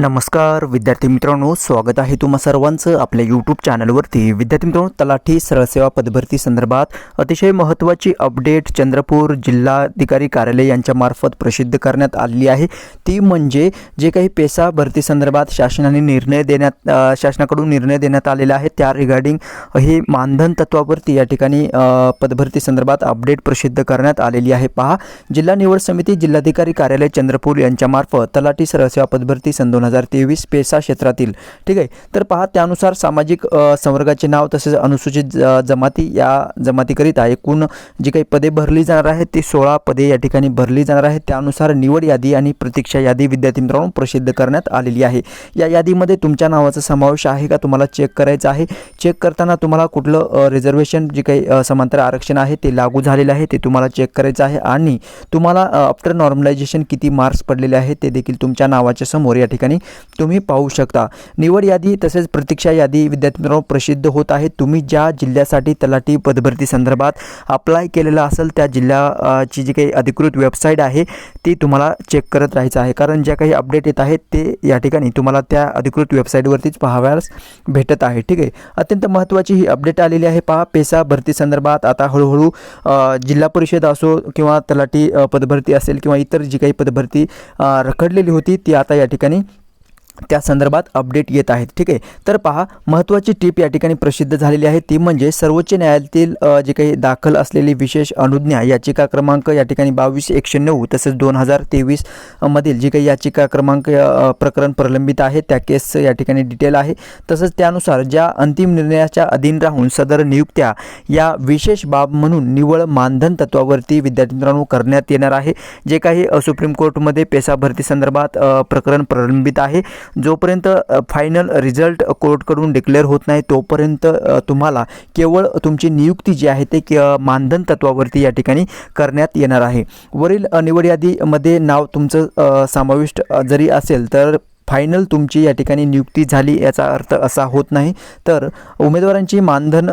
नमस्कार विद्यार्थी मित्रांनो स्वागत आहे तुम्हा सर्वांचं आपल्या यूट्यूब चॅनलवरती विद्यार्थी मित्रांनो तलाठी सरळसेवा पदभरती संदर्भात अतिशय महत्त्वाची अपडेट चंद्रपूर जिल्हाधिकारी कार्यालय यांच्यामार्फत प्रसिद्ध करण्यात आलेली आहे. ती म्हणजे जे काही पेसा भरती संदर्भात शासनाने निर्णय देण्यात शासनाकडून निर्णय देण्यात आलेला आहे त्या रिगार्डिंग हे मानधन तत्वावरती या ठिकाणी पदभरती संदर्भात अपडेट प्रसिद्ध करण्यात आलेली आहे. पहा जिल्हा निवड समिती जिल्हाधिकारी कार्यालय चंद्रपूर यांच्यामार्फत तलाठी सरळसेवा पदभरती सन दोन हजार तेवीस पेसा क्षेत्रातील. ठीक आहे? तर पहा त्यानुसार सामाजिक संवर्गाचे नाव तसेच अनुसूचित जमाती या जमातीकरिता एकूण जी काही पदे भरली जाणार आहेत ती सोळा पदे या ठिकाणी भरली जाणार आहेत. त्यानुसार निवड यादी आणि प्रतीक्षा यादी विद्यार्थी मित्रांनो प्रसिद्ध करण्यात आलेली आहे. या यादीमध्ये तुमच्या नावाचा समावेश आहे का? तुम्हाला चेक करायचं आहे. चेक करताना तुम्हाला कुठलं रिझर्वेशन जे काही समांतर आरक्षण आहे ते लागू झालेलं आहे ते तुम्हाला चेक करायचं आहे. आणि तुम्हाला आफ्टर नॉर्मलायझेशन किती मार्क्स पडलेले आहेत ते देखील तुमच्या नावाच्या समोर या ठिकाणी तुम्ही पाहू शकता. निवड यादी तसेच प्रतीक्षा यादी विद्यार्थी मित्रांनो प्रसिद्ध होत आहे. तुम्ही ज्या जिल्ह्यासाठी तलाठी पदभरती संदर्भात अप्लाय केलेलं असेल त्या जिल्ह्याची जी काही अधिकृत वेबसाईट आहे ती तुम्हाला चेक करत राहायचं आहे. कारण ज्या काही अपडेट येत आहेत ते या ठिकाणी तुम्हाला त्या अधिकृत वेबसाईटवरतीच पाहाव्यास भेटत आहे. ठीक आहे? अत्यंत महत्त्वाची ही अपडेट आलेली आहे. पहा पेसा भरती संदर्भात आता हळूहळू जिल्हा परिषद असो किंवा तलाठी पदभरती असेल किंवा इतर जी काही पदभरती रखडलेली होती ती आता या ठिकाणी त्या संदर्भात अपडेट येत आहेत. ठीक आहे? तर पहा महत्त्वाची टीप या ठिकाणी प्रसिद्ध झालेली आहे. ती म्हणजे सर्वोच्च न्यायालयातील जे काही दाखल असलेली विशेष अनुज्ञा याचिका क्रमांक या ठिकाणी बावीस एकशे नऊ तसेच दोन हजार तेवीस मधील जी काही याचिका क्रमांक प्रकरण प्रलंबित आहे त्या केसचं या ठिकाणी डिटेल आहे. तसंच त्यानुसार ज्या अंतिम निर्णयाच्या अधीन राहून सदर नियुक्त्या या विशेष बाब म्हणून निवळ मानधन तत्वावरती विद्यार्थी मित्रांनो करण्यात येणार आहे. जे काही सुप्रीम कोर्टमध्ये पेसा भरती संदर्भात प्रकरण प्रलंबित आहे. जोपर्यंत फायनल रिझल्ट कोर्टकडून डिक्लेअर होत नाही तोपर्यंत तुम्हाला केवळ तुमची नियुक्ती जी आहे ते मानधन तत्वावरती या ठिकाणी करण्यात येणार आहे. वरील निवड यादीमध्ये नाव तुमचं समाविष्ट जरी असेल तर फायनल तुमची या ठिकाणी नियुक्ती झाली याचा अर्थ असा होत नाही. तर उमेदवारांची मानधन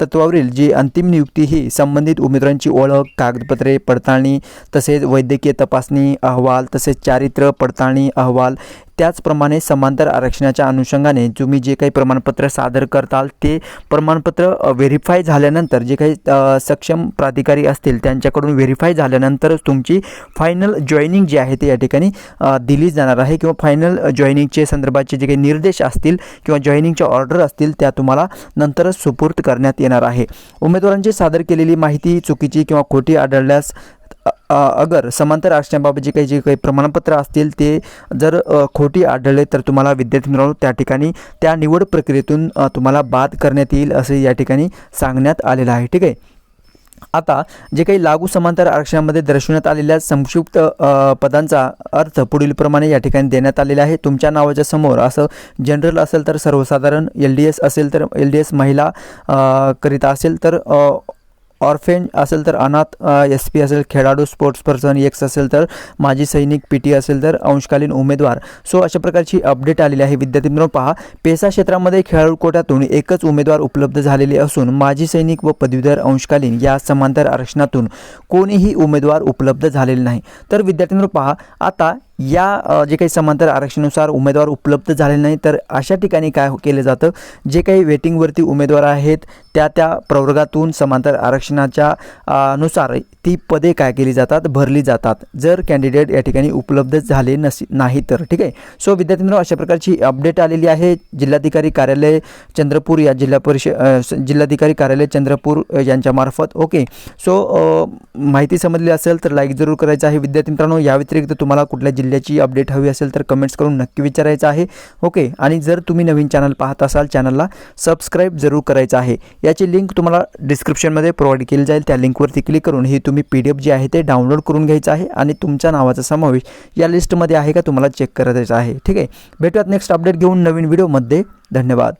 तत्वावरील जी अंतिम नियुक्ती ही संबंधित उमेदवारांची ओळख कागदपत्रे पडताळणी तसेच वैद्यकीय तपासणी अहवाल तसेच चारित्र्य पडताळणी अहवाल त्याचप्रमाणे समांतर आरक्षणाच्या अनुषंगाने तुम्ही जे काही प्रमाणपत्र सादर करताल ते प्रमाणपत्र व्हेरीफाय झाल्यानंतर जे काही सक्षम प्राधिकारी असतील त्यांच्याकडून व्हेरीफाय झाल्यानंतरच तुमची फायनल जॉईनिंग जी आहे ते या ठिकाणी दिली जाणार आहे किंवा फायनल जॉईनिंगचे संदर्भाचे जे काही निर्देश असतील किंवा जॉईनिंगच्या ऑर्डर असतील त्या तुम्हाला नंतरच सुपूर्त करण्यात येणार आहे. उमेदवारांची सादर केलेली माहिती चुकीची किंवा खोटी आढळल्यास अगर समांतर आरक्षणाबाबत जे काही जे काही प्रमाणपत्र असतील ते जर खोटी आढळले तर तुम्हाला विद्यार्थी मित्रांनो त्या ठिकाणी त्या निवड प्रक्रियेतून तुम्हाला बाद करण्यात येईल असे या ठिकाणी सांगण्यात आलेलं आहे. ठीक आहे? आता जे काही लागू समांतर आरक्षणामध्ये दर्शवण्यात आलेल्या संक्षिप्त पदांचा अर्थ पुढीलप्रमाणे या ठिकाणी देण्यात आलेला आहे. तुमच्या नावाच्या समोर असं जनरल असेल तर सर्वसाधारण एल डी एस असेल तर एल डी एस महिला करिता असेल तर ऑर्फेन असेल तर अनाथ एस पी असेल खेळाडू स्पोर्ट्स पर्सन एक्स असेल तर माजी सैनिक पी टी असेल तर अंशकालीन उमेदवार. सो अशा प्रकारची अपडेट आलेली आहे. विद्यार्थी मित्रांनो पहा पेसा क्षेत्रामध्ये खेळाडू कोट्यातून एकच उमेदवार उपलब्ध झालेले असून माजी सैनिक व पदवीधर अंशकालीन या समांतर आरक्षणातून कोणीही उमेदवार उपलब्ध झालेले नाही. तर विद्यार्थी मित्रांनो पहा आता या जे काही समांतर आरक्षणानुसार उमेदवार उपलब्ध झाले नाही तर अशा ठिकाणी काय हो-, केलं जातं? जे काही वेटिंगवरती उमेदवार आहेत त्या त्या प्रवर्गातून समांतर आरक्षणाच्या नुसार ती पदे काय केली जातात? भरली जातात. जर कॅन्डिडेट या ठिकाणी उपलब्ध झाले नस नाही तर ठीक आहे? सो विद्यार्थी मित्रांनो अशा प्रकारची अपडेट आलेली आहे. जिल्हाधिकारी कार्यालय चंद्रपूर या जिल्हा परिषद जिल्हाधिकारी कार्यालय चंद्रपूर यांच्यामार्फत ओके. सो माहिती समजली असेल तर लाईक जरूर करायचं आहे. विद्यार्थी मित्रांनो या व्यतिरिक्त तुम्हाला कुठल्या जिल्ह्याची अपडेट हवी असेल तर कमेंट्स करून नक्की विचारायचं आहे. ओके आणि जर तुम्ही नवीन चॅनल पाहत असाल चॅनलला सबस्क्राईब जरूर करायचं आहे. याची लिंक तुम्हाला डिस्क्रिप्शनमध्ये प्रोव्हाइड केली जाईल. त्या लिंकवरती क्लिक करून ही तुम्ही पी डी एफ जे आहे ते डाउनलोड करून घ्यायचं आहे आणि तुमच्या नावाचा समावेश या लिस्टमध्ये आहे का तुम्हाला चेक करायचं आहे. ठीक आहे? भेटूयात नेक्स्ट अपडेट घेऊन नवीन व्हिडिओमध्ये धन्यवाद.